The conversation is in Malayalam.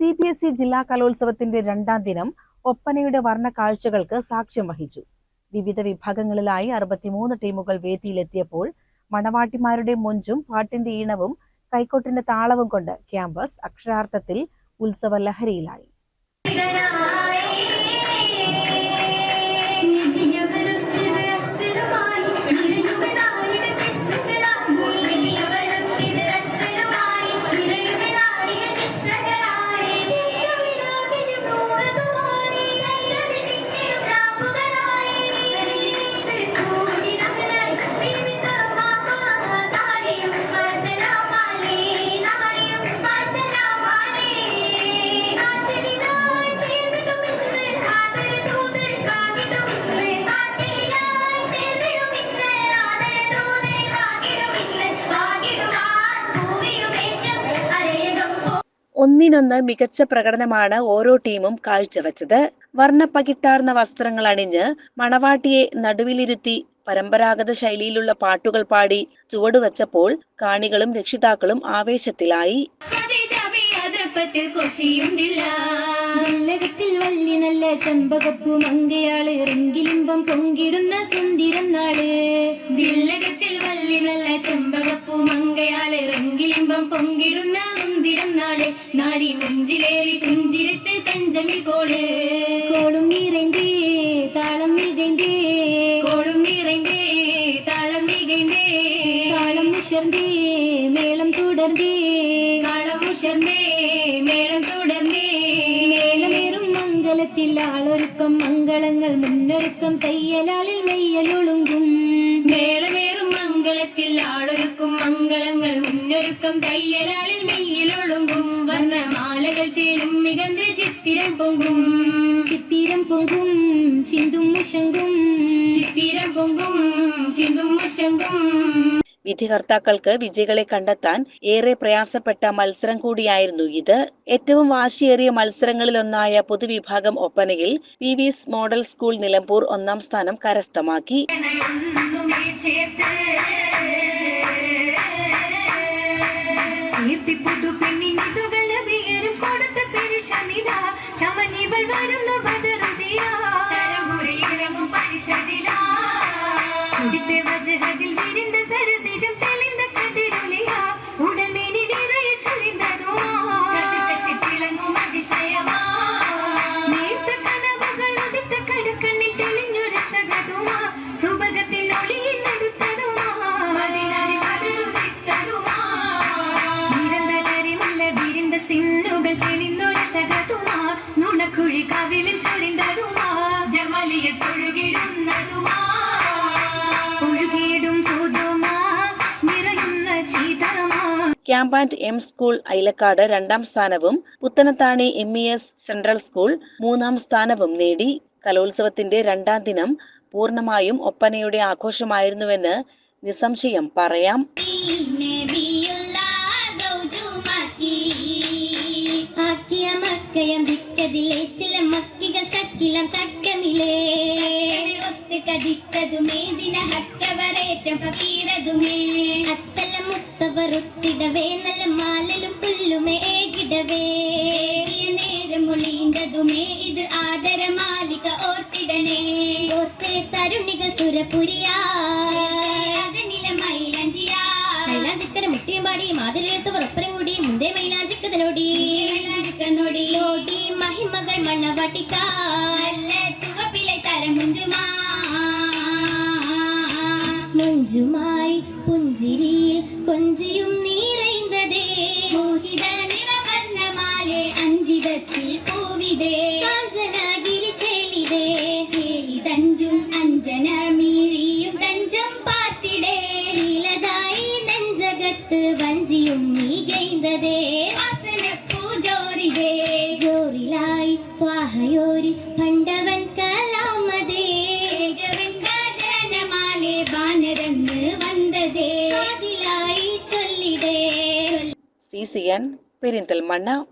സി ബി എസ് ഇ ജില്ലാ കലോത്സവത്തിന്റെ രണ്ടാം ദിനം ഒപ്പനയുടെ വർണ കാഴ്ചകൾക്ക് സാക്ഷ്യം വഹിച്ചു. വിവിധ വിഭാഗങ്ങളിലായി അറുപത്തിമൂന്ന് ടീമുകൾ വേദിയിലെത്തിയപ്പോൾ മണവാട്ടിമാരുടെ മൊഞ്ചും പാട്ടിന്റെ ഈണവും കൈക്കോട്ടിന്റെ താളവും കൊണ്ട് ക്യാമ്പസ് അക്ഷരാർത്ഥത്തിൽ ഉത്സവ ലഹരിയിലായി ഒന്നിനൊന്ന് മികച്ച പ്രകടനമാണ് ഓരോ ടീമും കാഴ്ചവെച്ചത്. വർണപ്പകിട്ടാർന്ന വസ്ത്രങ്ങൾ അണിഞ്ഞ് മണവാട്ടിയെ നടുവിലിരുത്തി പരമ്പരാഗത ശൈലിയിലുള്ള പാട്ടുകൾ പാടി ചുവടുവച്ചപ്പോൾ കാണികളും രക്ഷിതാക്കളും ആവേശത്തിലായി. അതിർപ്പത്തിൽ കൊശിയുണ്ടില്ല. നല്ല ചെമ്പകപ്പൂ മങ്കയാൾ ഇറങ്കിലിമ്പം പൊങ്കിടുന്ന സുന്ദരം നാൾ ദില്ലകത്തിൽ വല്ലി നല്ല ചെമ്പകപ്പൂ മങ്കയാൾ ഇറങ്കിലിമ്പം പൊങ്കിടുന്ന സുന്ദരം நாரி முஞ்சிலேறி புஞ்சிரித்து தஞ்சமிழ் கோடு கோடும் நிறைந்தே தாளம் மிகைந்தே கோடும் நிறைந்தே தாளம் மிகைந்தே தாளம் உஷர்ந்தே மேளம் தொடர்ந்தே தாளம் உஷர்ந்தே மேளம் தொடர்ந்தേ മേളമേറും മംഗലത്തിൽ ആളൊരുക്കം മംഗളങ്ങൾ മുന്നൊരുക്കം തയ്യലാലിൽ മെയ്യലൊളുങ്കും മേളമേറും മംഗളത്തിൽ ആളൊരുക്കും മംഗളങ്ങൾ മുന്നൊരുക്കം തയ്യലാളിൽ മെയ്യ വർണമാലകൾ மிகந்து சித்திரம் ചിത്തിരം പൊങ്കും. ചിത്തിരം പൊങ്കും ചിന്തും മുഷങ്കും ചിത്തിരം പൊങ്കും ചിന്തും മുശങ്കും വിധികർത്താക്കൾക്ക് വിജയികളെ കണ്ടെത്താൻ ഏറെ പ്രയാസപ്പെട്ട മത്സരം കൂടിയായിരുന്നു ഇത്. ഏറ്റവും വാശിയേറിയ മത്സരങ്ങളിലൊന്നായ പൊതുവിഭാഗം ഒപ്പനയിൽ P V S model school Nilambur ഒന്നാം സ്ഥാനം കരസ്ഥമാക്കി. ചേർത്തി ചമനിവൾ വരുന്ന camp and M school Ailakkad രണ്ടാം സ്ഥാനവും Puthanathani M E S central school മൂന്നാം സ്ഥാനവും നേടി കലോത്സവത്തിന്റെ രണ്ടാം ദിനം പൂർണമായും ഒപ്പനയുടെ ആഘോഷമായിരുന്നുവെന്ന് നിസ്സംശയം പറയാം. ഒത്ത് കതിക്കതുമേ ദിന ഹക്കവരേറ്റം ഫക്കീരതുമേ. മുത്തവർ നല്ല മാലലും പുല്ലുമേ ഏകിടവേ നേരം ഒളിന്തതുമേ ഇത് ആദരമാലിക ഓർത്തിടണേ. ഓർത്ത് തരുണികൾ സുരപുരിയാ. അതിനില മൈലഞ്ചിയാ. മൈലാഞ്ചിക്കര മുട്ടിയും പാടി മാതിരിയെടുത്തവർ ഒപ്പരം കൂടി മുന്തേ മൈലാഞ്ചിക്കതനോടി. മൈലാഞ്ചിക്കനോടി. ഓടി മഹിമകൾ മണ്ണവാട്ടിക്ക. നല്ല ചുവപ്പിലെ തരം മുഞ്ചുമാ. பாவை புஞ்சிரியில் கொஞ்சியும் நிறைந்ததே மோகித நிறவல்ல மாலே அஞ்சிதத்தில் பூவிதே. காஞ்சனகிரி சேலிதே. சேலி தஞ்சும் அஞ்சன மீழியும் தஞ்சம் பார்த்திடே. ஸ்ரீலதாயி நஞ்சகத்து வஞ்சியும் மிகைந்ததே வாசன பூஜோரிதே ஜோரிலாய் துவாகையோ siguen, Perintel Mana